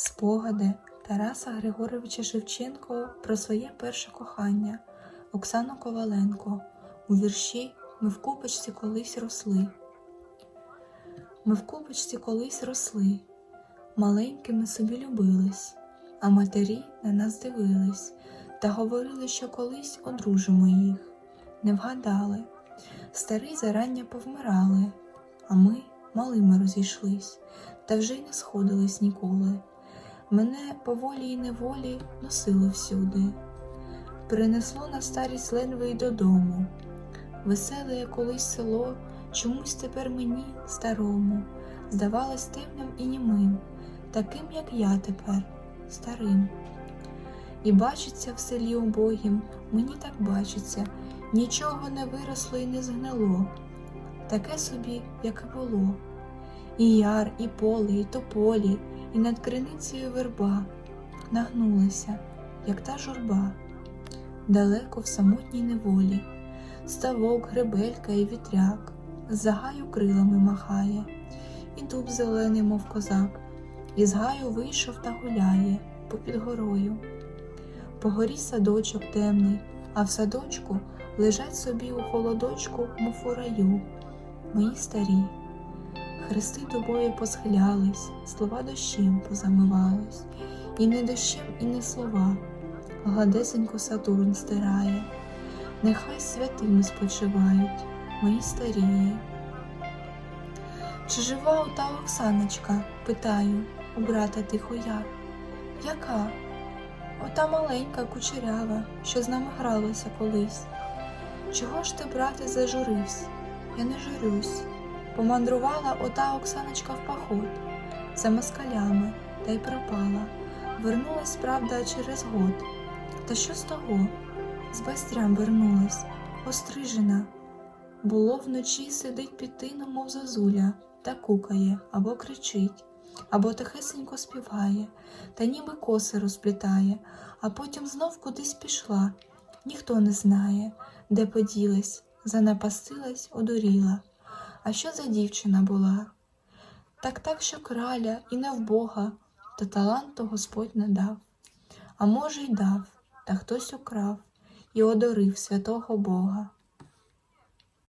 Спогади Тараса Григоровича Шевченко про своє перше кохання Оксану Коваленко у вірші Ми в купочці колись росли. Ми в купочці колись росли, маленькими собі любились, а матері на нас дивились та говорили, що колись одружимо їх. Не вгадали, старий зарання повмирали, а ми малими розійшлись, та вже й не сходились ніколи. Мене поволі й неволі носило всюди, принесло на старість ледве й додому. Веселе колись село, чомусь тепер мені, старому, здавалось темним і німим, таким, як я тепер, старим. І бачиться в селі убогім, мені так бачиться, нічого не виросло і не згнило, таке собі, як і було. І яр, і поле, і тополі, і над криницею верба нагнулася, як та журба, далеко в самотній неволі, ставок, гребелька і вітряк, з загаю крилами махає, і дуб зелений, мов козак, із гаю вийшов та гуляє попід горою. По горі садочок темний, а в садочку лежать собі у холодочку, мов у раю, мої старі. Хрести тобою посхилялись, слова дощем позамивались, і не дощем, і не слова, гладесенько Сатурн стирає, нехай святими спочивають мої старії. Чи жива ота Оксаночка? питаю у брата тихо я. Яка? Ота маленька кучерява, що з нами гралася колись. Чого ж ти, брате, зажурився? Я не журюсь. Помандрувала ота Оксаночка в поход за москалями та й пропала. Вернулась, правда, через год. Та що з того? З байстрям вернулась, острижена. Було вночі сидить під тином, мов зозуля, та кукає або кричить, або тихесенько співає, та ніби коси розплітає, а потім знов кудись пішла. Ніхто не знає, де поділась, занапастилась, одуріла. А що за дівчина була? Так так, що краля і не в Бога, та таланту Господь не дав. А може, й дав, та хтось украв і одорив святого Бога.